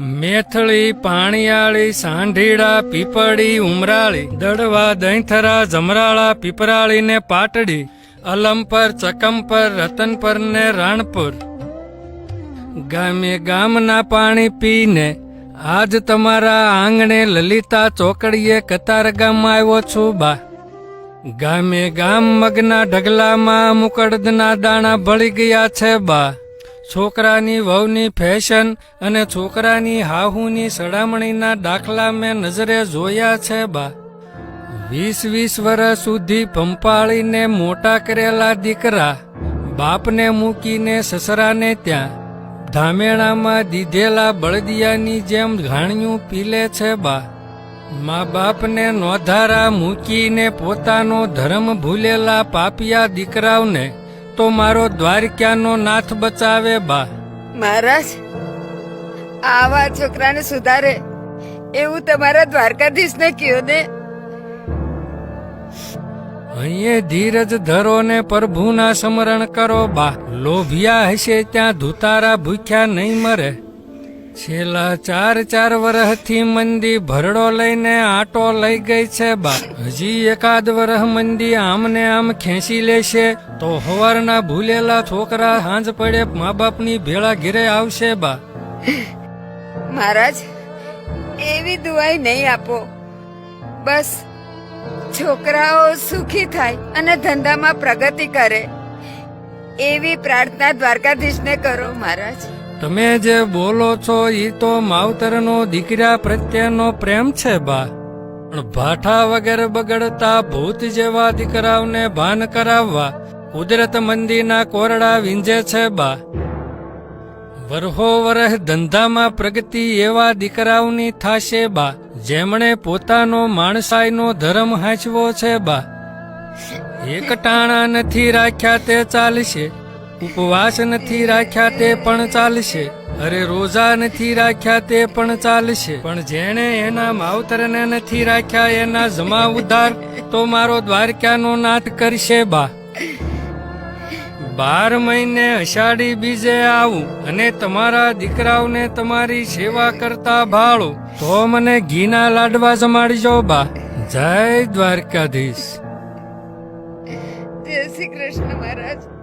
મેથળી, પાણીયાળી, સાંઢીડા, પીપળી, ઉમરાળી, દડવા, દહીંથરા, જમરાળા પીપરાળી ને પાટડી અલમપર ચકમપર રતનપર ને રાણપુર. ગામે ગામના પાણી પીને આજ તમારા આંગણે લલિતા ચોકડીએ કતાર ગામમાં આવ્યો છું બા. ગામે ગામ મગના ઢગલામાં મુકડદના દાણા ભળી ગયા છે બા. છોકરાની વહુની ફેશન અને છોકરાની હાહુની સડામણીના દાખલા મેં નજરે જોયા છે, બા. વીસ વીસ વર્ષ સુધી પંપાળીને મોટા કરેલા દીકરા, બાપને મૂકીને સસરાને ત્યાં, ધામેણામાં દીધેલા બળદિયાની જેમ ઘાણિયું પીલે છે, બા. મા બાપને નોધારા મૂકીને પોતાનો ધર્મ ભૂલેલા પાપિયા દીકરાઓને તો મારો દ્વારકાનો નાથ બચાવે બા. મહારાજ આવા છોકરાને સુધારે એવું તમારા દ્વારકાધીશને કહ્યો ને? અહીંયા ધીરજ ધરો ને પ્રભુના સ્મરણ કરો બા. લોભિયા હશે ત્યાં ધુતારા ભૂખ્યા નહીં મરે. છેલ્લા ચાર ચાર વર્ષથી મંદી ભરડો લઈને આટો લઈ ગઈ છે બા હજી એકાદ વર્ષ મંદી આમને આમ ખેંચી લેશે તો હવારના ભૂલેલા છોકરા હાંજ પડે મા બાપની ભેળા ઘેરે આવશે બા મહારાજ, એવી દુઆઈ નહીં આપો. બસ, છોકરાઓ સુખી થાય અને ધંધામાં પ્રગતિ કરે. એવી પ્રાર્થના દ્વારકાધીશને કરો મહારાજ. તમે જે બોલો છો ઈ તો માવતરનો દીકરા પ્રત્યેનો પ્રેમ છે, બા. પણ ભાઠા વગેરે બગડતા ભૂત જેવા દીકરાઓને ભાન કરાવવા કુદરત મંદીના કોરડા વિંજે છે, બા. વરહો વરહ ધંધામાં પ્રગતિ એવા દીકરાઓની થાશે, બા, જેમણે પોતાનો માણસાઈનો ધર્મ હાંચવો છે, બા. એક ટાણા નથી રાખ્યા તે ચાલશે. ઉપવાસ નથી રાખ્યા તે પણ ચાલશે. અરે રોજા નથી રાખ્યા તે પણ ચાલશે. પણ જેણે એના માવતરને નથી રાખ્યા એના જમા ઉધાર તો મારો દ્વારકાનો નાથ કરશે બા. બાર મહિને અષાઢી બીજે આવું, અને તમારા દીકરાઓને તમારી સેવા કરતા ભાળો. તો મને ઘીના લાડવા જમાડજો બા. જય દ્વારકાધીશ. શ્રી કૃષ્ણ મહારાજ.